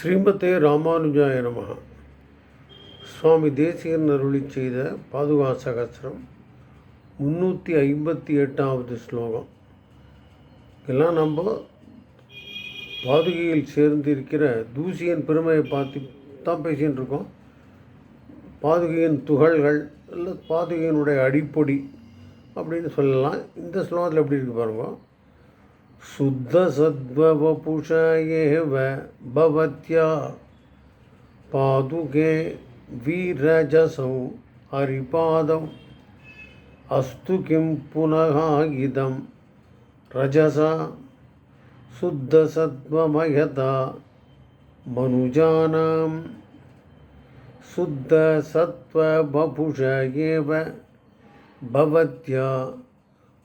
ஸ்ரீமதே ராமானுஜாய நமஹ சுவாமி தேசிகன் அருளி செய்த பாதுகா சகசிரம் முந்நூற்றி ஐம்பத்தி எட்டாவது ஸ்லோகம். எல்லாம் நம்ம பாதுகையில் சேர்ந்திருக்கிற தூசியின் பெருமையை பார்த்து தான் பேசிகிட்டு இருக்கோம் பாதுகையின் துகள்கள் இல்லை பாதுகையினுடைய அடிப்பொடி அப்படின்னு சொல்லலாம். இந்த ஸ்லோகத்தில் எப்படி இருக்கு பாருங்க. शुद्धसद्वपुष एव भवत्या पादुके वीरजसौ हरिपादौ अस्तु किं पुनः इदं रजसा शुद्धसत्त्वमयता मनुजानां शुद्धसत्त्वबपुष एव भवत्या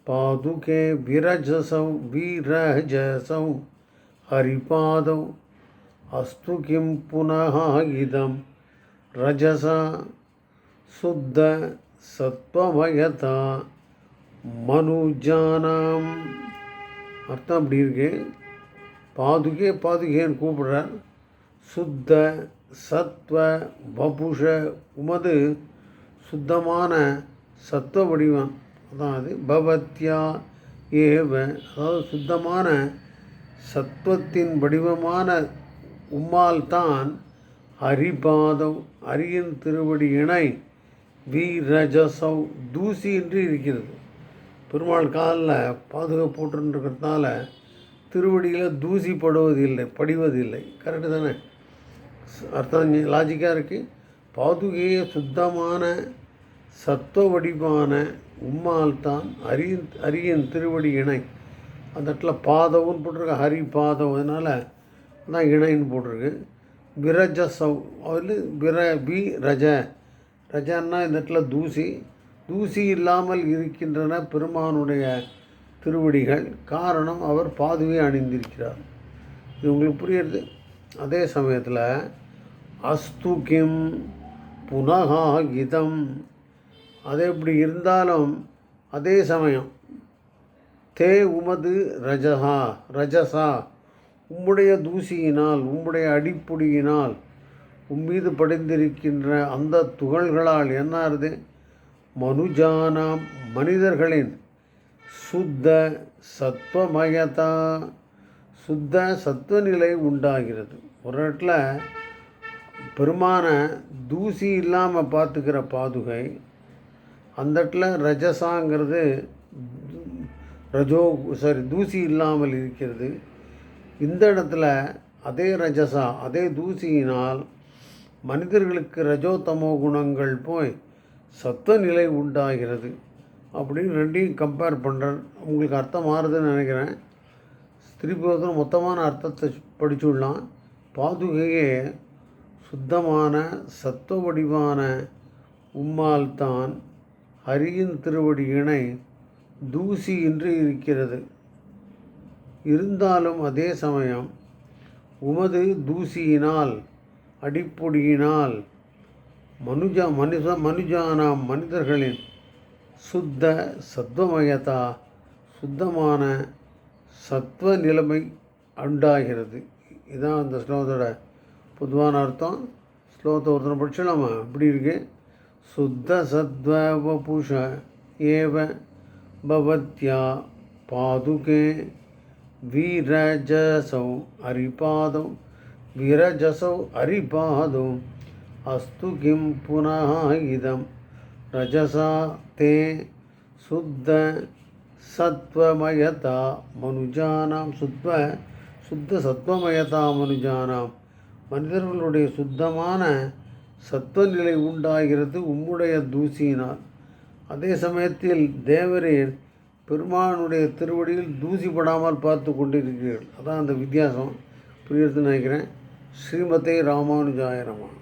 पादुके विरजसौ वीरजसौ हरिपादौ अस्तु किं पुनः इदं रजसा शुद्धसत्त्वमयता மனுஜானாம் அர்த்தம் அப்படி இருக்கு பாதுகே பாதுகேன்னு கூப்பிடுறார் சுத்த சத்வ வபுஷ உமது சுத்தமான சத்துவ வடிவம் அதாவது பவத்யா ஏவ அதாவது சுத்தமான சத்துவத்தின் வடிவமான உம்மால் தான் ஹரிபாதம் அரியின் திருவடி இணை வீரஜசவ் தூசி என்று இருக்கிறது. பெருமாள் காலில் பாதுகா போட்டுருக்கிறதுனால திருவடியில் தூசி படுவதில்லை படிவதில்லை. கரெக்டு தானே? அர்த்தம் லாஜிக்காக இருக்குது பாதுகையை சுத்தமான சத்துவ வடிவான உம்மால் தான் அரியன் அரியன் திருவடி இணை. அந்த இடத்துல பாதவும் போட்டிருக்கு ஹரி பாதம் அதனால் தான் இணைன்னு போட்டிருக்கு. விரஜ சவ் அதில் விர பி ரஜ. ரஜன்னா இந்த இடத்துல தூசி. தூசி இல்லாமல் இருக்கின்றன பெருமானுடைய திருவடிகள். காரணம் அவர் பாதுவை அணிந்திருக்கிறார். இது உங்களுக்கு புரியுறது? அதே சமயத்தில் அஸ்து கிம் புனகா இதம். அது எப்படி இருந்தாலும் அதே சமயம் தே உமது ரஜஹா ரஜசா உம்முடைய தூசியினால் உம்முடைய அடிப்பொடியினால் உம்மீது படிந்திருக்கின்ற அந்த துகள்களால் என்ன ஆறுது மனுஜானாம் மனிதர்களின் சுத்த சத்வமயதா சுத்த சத்துவநிலை உண்டாகிறது. ஒரு இடத்துல பெருமான தூசி இல்லாமல் பார்த்துக்கிற பாதுகை அந்த இடத்துல ரஜசாங்கிறது ரஜோ சாரி தூசி இல்லாமல் இருக்கிறது. இந்த இடத்துல அதே ரஜசா அதே தூசியினால் மனிதர்களுக்கு ரஜோத்தமோ குணங்கள் போய் சத்த நிலை உண்டாகிறது. அப்படின்னு ரெண்டையும் கம்பேர் பண்ணுறேன் உங்களுக்கு அர்த்தம் மாறுதுன்னு நினைக்கிறேன். திருப்பி மொத்தமான அர்த்தத்தை படிச்சுடலாம் பாதுகையே சுத்தமான சத்துவ வடிவான உம்மால் தான் அரியின் திருவடி இணை தூசி இருக்கிறது. இருந்தாலும் அதே சமயம் உமது தூசியினால் அடிப்பொடியினால் மனுஜ மனுஷ மனுஜானாம் மனிதர்களின் சுத்த சத்வமயதா சுத்தமான சத்வ நிலைமை உண்டாகிறது. இதான் அந்த ஸ்லோகத்தோட பொதுவான அர்த்தம். ஸ்லோகத்தை ஒருத்தனை படிச்சு நம்ம இப்படி இருக்குது சுத்த சத்வ வபுஷ ஏவ பவத்யா பாதுகே வீரஜசௌ அரிபாதௌ வீரஜசௌ அரிபாதௌ அஸ்து கிம் புனः இதம் ரஜசா தே சுத்த சத்வமயதா மனுஜானாம் சுத்வ சுத்த சத்வமயதா மனுஜானாம் மனிதர்களுடைய சுத்தமான சத்துவநிலை உண்டாகிறது உம்முடைய தூசியினால். அதே சமயத்தில் தேவரீர் பெருமானுடைய திருவடியில் தூசிப்படாமல் பார்த்து கொண்டிருக்கிறீர்கள். அதான் அந்த வித்தியாசம். புரியுது நினைக்கிறேன். ஸ்ரீமதே ராமானுஜாயரமா